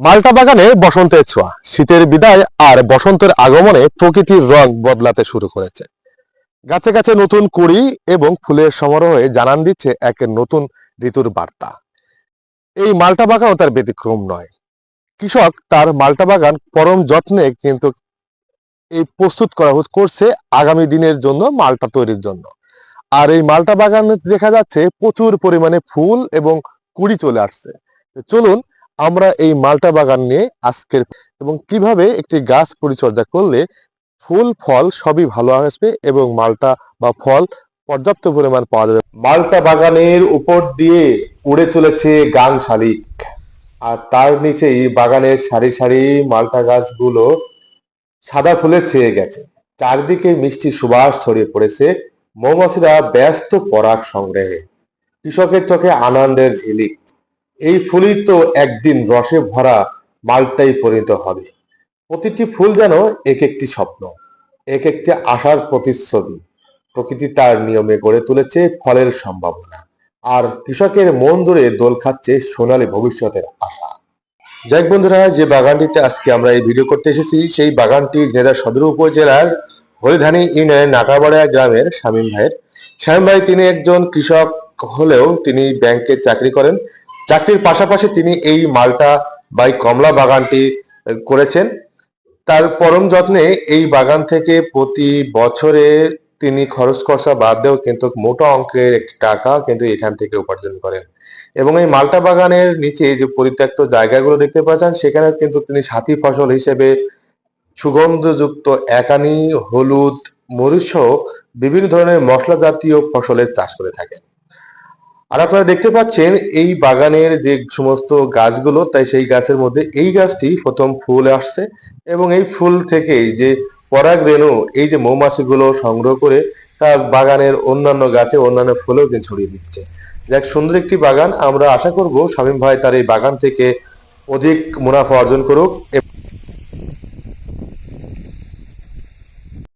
মাল্টা বাগানে বসন্তের ছোঁয়া। শীতের বিদায় আর বসন্তের আগমনে প্রকৃতির রং বদলাতে শুরু করেছে। গাছে গাছে নতুন কুড়ি এবং ফুলের সমারোহে জানান দিচ্ছে এক নতুন ঋতুর বার্তা। এই মাল্টা বাগানও তার ব্যতিক্রম নয়। কৃষক তার মাল্টা বাগান পরম যত্নে কিন্তু এই প্রস্তুত করা করছে আগামী দিনের জন্য মালটা তৈরির জন্য। আর এই মালটা বাগানে দেখা যাচ্ছে প্রচুর পরিমাণে ফুল এবং কুড়ি চলে আসছে। চলুন আমরা এই মাল্টা বাগান নিয়ে আজকের এবং কীভাবে একটি গাছ পরিচর্যা করলে ফুল, ফল সবই ভালো আসবে এবং মালটা বা ফল পর্যাপ্ত পরিমাণ পাওয়া যাবে। মালটা বাগানের উপর দিয়ে উড়ে চলেছে গাং শালিক। আর তার নিচেই বাগানের সারি সারি মালটা গাছগুলো সাদা ফুলে ছেয়ে গেছে। চারদিকে মিষ্টি সুবাস ছড়িয়ে পড়েছে। মৌমাছিরা ব্যস্ত পরাগ সংগ্রহে। কৃষকের চোখে আনন্দের ঝিলিক। এই ফুলই তো একদিন রসে ভরা মালটাই পরিণত হবে। প্রতিটি ফুল যেন এক একটি স্বপ্ন এক একটি আশার প্রতিচ্ছবি। প্রকৃতি তার নিয়মে গড়ে তুলেছে ফলের সম্ভাবনা, আর কৃষকের মন জুড়ে দোল খাচ্ছে সোনালী ভবিষ্যতের আশা। যাই বন্ধুরা, যে বাগানটিতে আজকে আমরা এই ভিডিও করতে এসেছি, সেই বাগানটি জেলা সদর উপজেলার হরিধানী ইউনিয়নের নাটাবাড়া গ্রামের শামীম ভাইয়ের। শামীম ভাই, তিনি একজন কৃষক হলেও তিনি ব্যাংকে চাকরি করেন। চাকরির পাশাপাশি তিনি এই মালটা বাই কমলা বাগানটি করেছেন। তার পরম যত্নে এই বাগান থেকে প্রতি বছরে তিনি খরচ খরচা বাদ দিয়েও কিন্তু মোটা অঙ্কের একটি টাকা কিন্তু এখান থেকে উপার্জন করেন। এবং এই মালটা বাগানের নিচে যে পরিত্যক্ত জায়গাগুলো দেখতে পাচ্ছেন সেখানে কিন্তু তিনি সাথী ফসল হিসেবে সুগন্ধযুক্ত একানি, হলুদ, মরিচ বিভিন্ন ধরনের মশলা জাতীয় ফসলের চাষ করে থাকেন। আর আপনারা দেখতে পাচ্ছেন এই বাগানের যে সমস্ত গাছগুলো, তাই সেই গাছের মধ্যে এই গাছটি প্রথম ফুল আসছে এবং এই ফুল থেকেই যে পরাগ রেণু, এই যে মৌমাছিগুলো সংগ্রহ করে তা বাগানের অন্যান্য গাছে অন্যান্য ফুলেও কিন্তু ছড়িয়ে দিচ্ছে। যাক, সুন্দর একটি বাগান। আমরা আশা করব শামীম ভাই তার এই বাগান থেকে অধিক মুনাফা অর্জন করুক